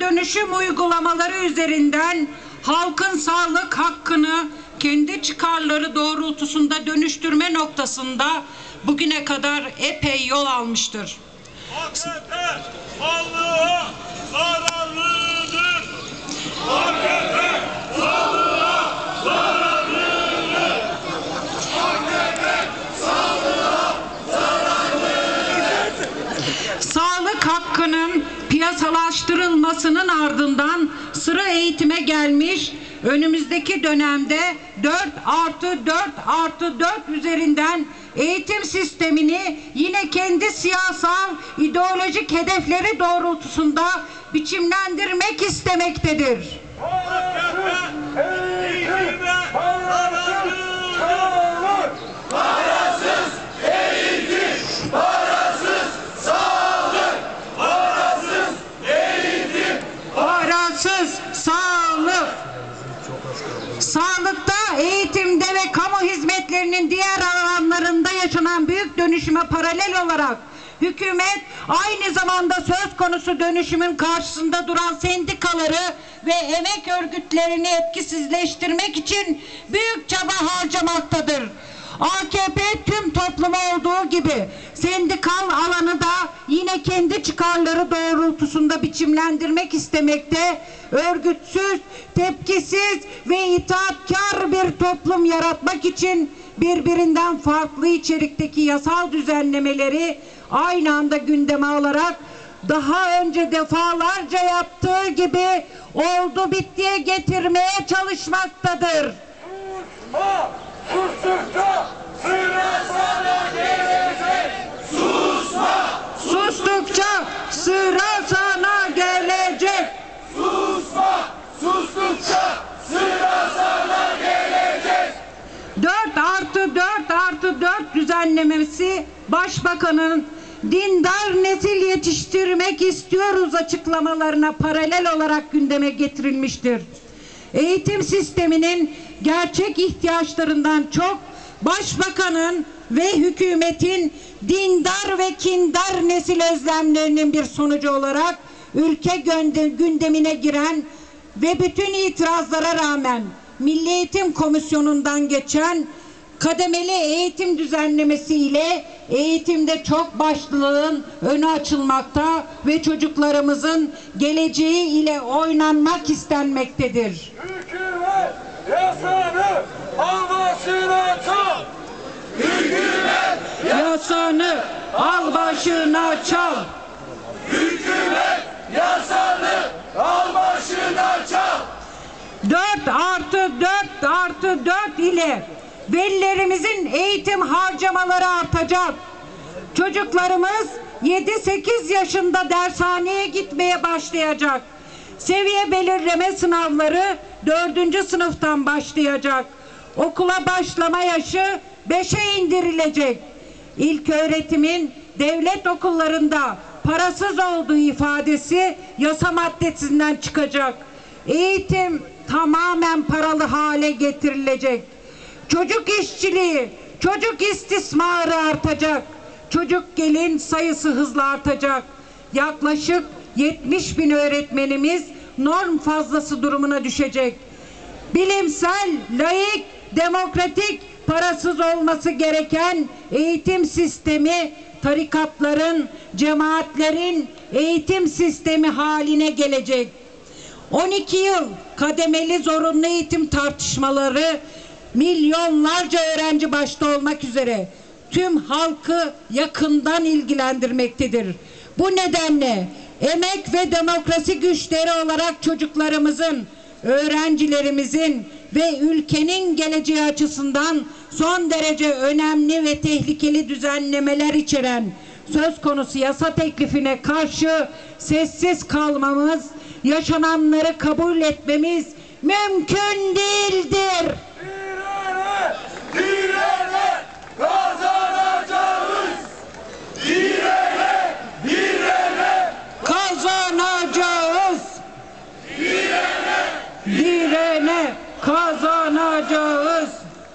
dönüşüm uygulamaları üzerinden halkın sağlık hakkını kendi çıkarları doğrultusunda dönüştürme noktasında bugüne kadar epey yol almıştır. AKP sağlığa zararlıdır. AKP hakkının piyasalaştırılmasının ardından sıra eğitime gelmiş önümüzdeki dönemde 4 artı 4 artı 4 üzerinden eğitim sistemini yine kendi siyasal ideolojik hedefleri doğrultusunda biçimlendirmek istemektedir. AKP eğitime zararlıdır. Parasız sağlık. Sağlıkta, eğitimde ve kamu hizmetlerinin diğer alanlarında yaşanan büyük dönüşüme paralel olarak hükümet aynı zamanda söz konusu dönüşümün karşısında duran sendikaları ve emek örgütlerini etkisizleştirmek için büyük çaba harcamaktadır. AKP tüm topluma olduğu gibi sendikal alanı da yine kendi çıkarları doğrultusunda biçimlendirmek istemekte, örgütsüz, tepkisiz ve itaatkar bir toplum yaratmak için birbirinden farklı içerikteki yasal düzenlemeleri aynı anda gündeme alarak daha önce defalarca yaptığı gibi oldu bittiye getirmeye çalışmaktadır. Sustukça sıra sana gelecek. Susma! Sustukça sıra sana gelecek. Susma! Sustukça sıra sana gelecek. 4 artı 4 artı 4 düzenlemesi başbakanın dindar nesil yetiştirmek istiyoruz açıklamalarına paralel olarak gündeme getirilmiştir. Eğitim sisteminin gerçek ihtiyaçlarından çok başbakanın ve hükümetin dindar ve kindar nesil özlemlerinin bir sonucu olarak ülke gündemine giren ve bütün itirazlara rağmen Milli Eğitim Komisyonu'ndan geçen kademeli eğitim düzenlemesi ile eğitimde çok başlılığın önü açılmakta ve çocuklarımızın geleceği ile oynanmak istenmektedir. Hükümet yasanı almasına çal. Hükümet Yasanı al başına çal. Hükümet yasanı al başına çal. 4 artı 4 artı 4 ile velilerimizin eğitim harcamaları artacak. Çocuklarımız 7-8 yaşında dershaneye gitmeye başlayacak. Seviye belirleme sınavları 4. sınıftan başlayacak. Okula başlama yaşı 5'e indirilecek. İlk öğretimin devlet okullarında parasız olduğu ifadesi yasa maddesinden çıkacak. Eğitim tamamen paralı hale getirilecek. Çocuk işçiliği, çocuk istismarı artacak. Çocuk gelin sayısı hızla artacak. Yaklaşık 70 bin öğretmenimiz norm fazlası durumuna düşecek. Bilimsel, laik, demokratik, parasız olması gereken eğitim sistemi tarikatların, cemaatlerin eğitim sistemi haline gelecek. 12 yıl kademeli zorunlu eğitim tartışmaları milyonlarca öğrenci başta olmak üzere tüm halkı yakından ilgilendirmektedir. Bu nedenle emek ve demokrasi güçleri olarak çocuklarımızın, öğrencilerimizin ve ülkenin geleceği açısından son derece önemli ve tehlikeli düzenlemeler içeren söz konusu yasa teklifine karşı sessiz kalmamız, yaşananları kabul etmemiz mümkün değildir.